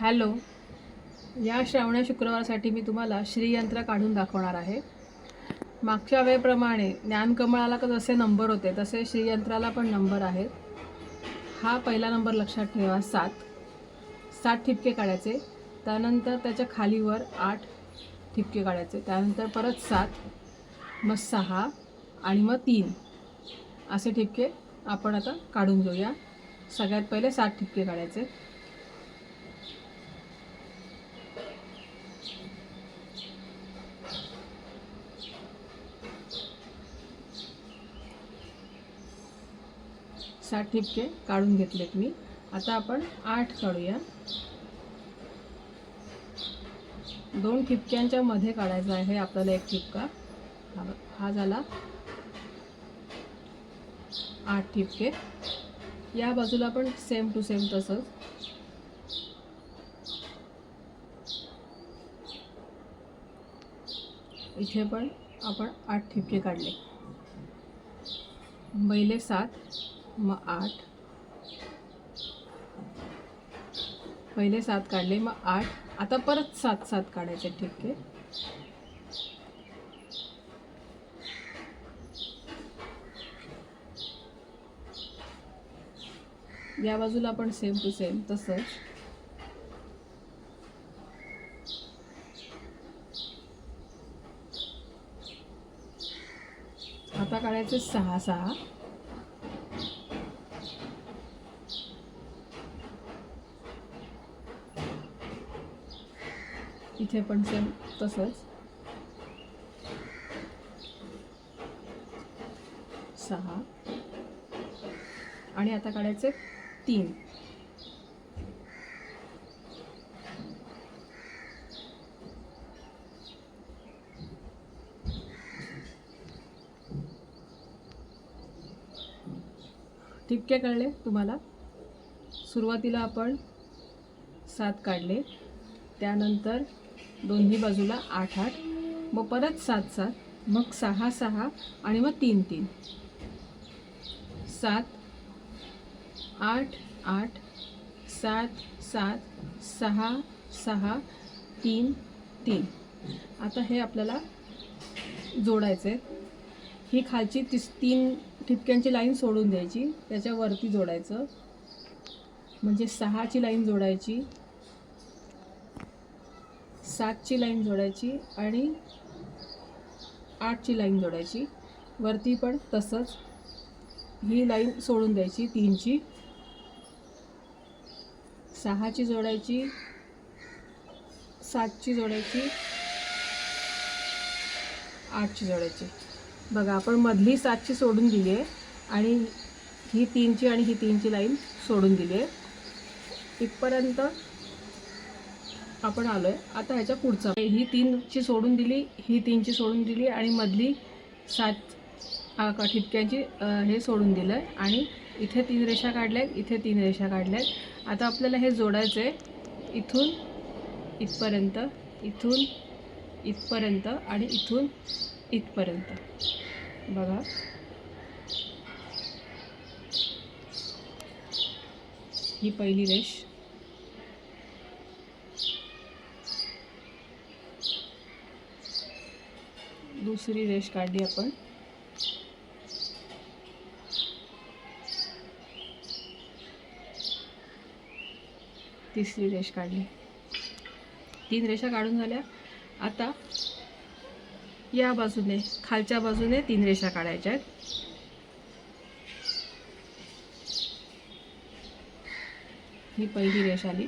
Hello. या श्रावण्या शुक्रवारसाठी मी तुम्हाला श्रीयंत्र काढून दाखवणार आहे. मागच्या वेळेप्रमाणे ज्ञानकमळाला का जसे नंबर होते तसे श्रीयंत्राला पण नंबर आहेत. हा पहिला नंबर लक्षात ठेवा सात. सात ठिपके काढायचे त्यानंतर त्याच्या खालीवर आठ ठिपके काढायचे त्यानंतर परत सात मग सहा आणि मग तीन. असे ठिपके आपण आता काढून घेऊया. सगळ्यात पहिले सात ठिपके काढायचे. सात ठिपके काढून घेतलेत मी. आता आपण आठ काढूया. दोन ठिपक्यांच्या मध्ये काढायचा आहे आपल्याला एक ठिपका. हा- झाला आठ ठिपके. या बाजूला पण सेम टू सेम तसंच. इथे पण आपण आठ ठिपके काढले. पहिले सात मग आठ. पहिले सात काढले मग आठ. आता परत सात सात काढायचे ठिपके या बाजूला पण सेम टू सेम तसंच. आता काढायचे सहा सहा. इथे पण सेम तसंच. सहा. आणि आता काढायचे तीन. ठिपके कळले तुम्हाला? सुरुवातीला आपण सात काढले. त्यानंतर दोन्ही बाजूला आठ आठ. मग परत सात सात. मग सहा सहा आणि मग तीन तीन. सात आठ आठ सात सात सहा सहा तीन तीन. आता हे आपल्याला जोडायचं आहे ही खालची तिस तीन ठिपक्यांची लाईन सोडून द्यायची. त्याच्यावरती जोडायचं. म्हणजे सहाची लाईन जोडायची. सातची लाईन जोडायची आणि आठची लाईन जोडायची. वरती पण तसंच ही लाईन सोडून द्यायची तीनची. सहाची जोडायची सातची जोडायची आठची जोडायची. बघा आपण मधली सातची सोडून दिली आहे आणि ही तीनची आणि ही तीनची लाईन सोडून दिली आहे. इथपर्यंत आपण आलो आहे आता ह्याच्या पुढचा. ही तीनची सोडून दिली ही तीनची सोडून दिली आणि मधली सात आ, ठिपक्यांची हे सोडून दिलं आहे आणि इथे तीन रेषा काढल्या आहेत इथे तीन रेषा काढल्या आहेत आता आपल्याला हे जोडायचं आहे इथून इथपर्यंत इथून इथपर्यंत आणि इथून इथपर्यंत. बघा. ही पहिली रेष. दुसरी रेष काढली आपण. तिसरी रेष काढली. तीन रेषा काढून झाल्या. आता या बाजूने खालच्या बाजूने तीन रेषा काढायच्या आहेत. ही पहिली रेष आली.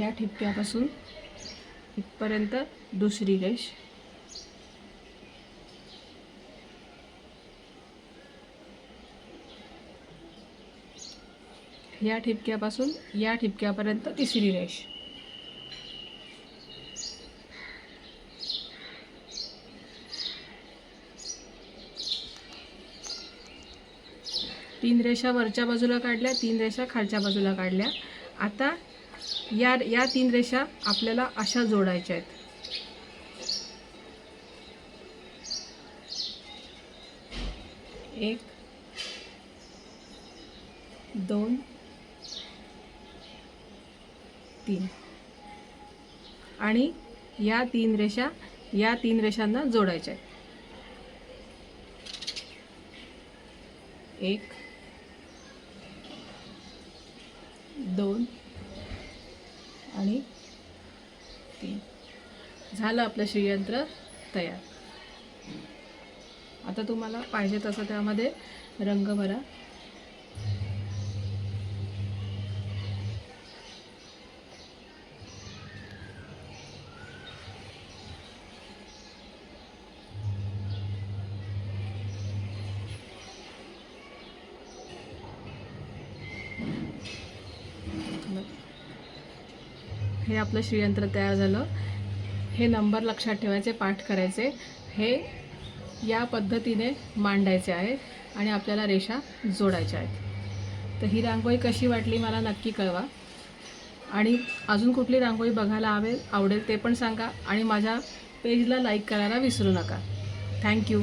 या ठिपक्यापासून इथपर्यंत दुसरी रेष. या ठिपक्यापासून या ठिपक्यापर्यंत तिसरी रेष. तीन रेषा वरच्या बाजूला काढल्या तीन रेषा खालच्या बाजूला काढल्या. आता या या तीन रेषा आपल्याला अशा जोडायच्या आहेत. एक दोन तीन. आणि या तीन रेषा या तीन रेषांना जोडायच्या आहेत. एक दोन आणि तीन. झालं आपलं श्रीयंत्र तयार. आता तुम्हाला पाहिजे तसं त्यामध्ये रंग भरा. हे आपलं श्रीयंत्र तयार झालं. हे नंबर लक्षात ठेवायचे पाठ करायचे. हे या पद्धतीने मांडायचे आहे आणि आपल्याला रेषा जोडायच्या आहेत. तर ही रांगोळी कशी वाटली मला नक्की कळवा. आणि अजून कुठली रांगोळी बघायला हवे आवडेल ते पण सांगा. आणि माझ्या पेजला लाईक करायला विसरू नका. थँक्यू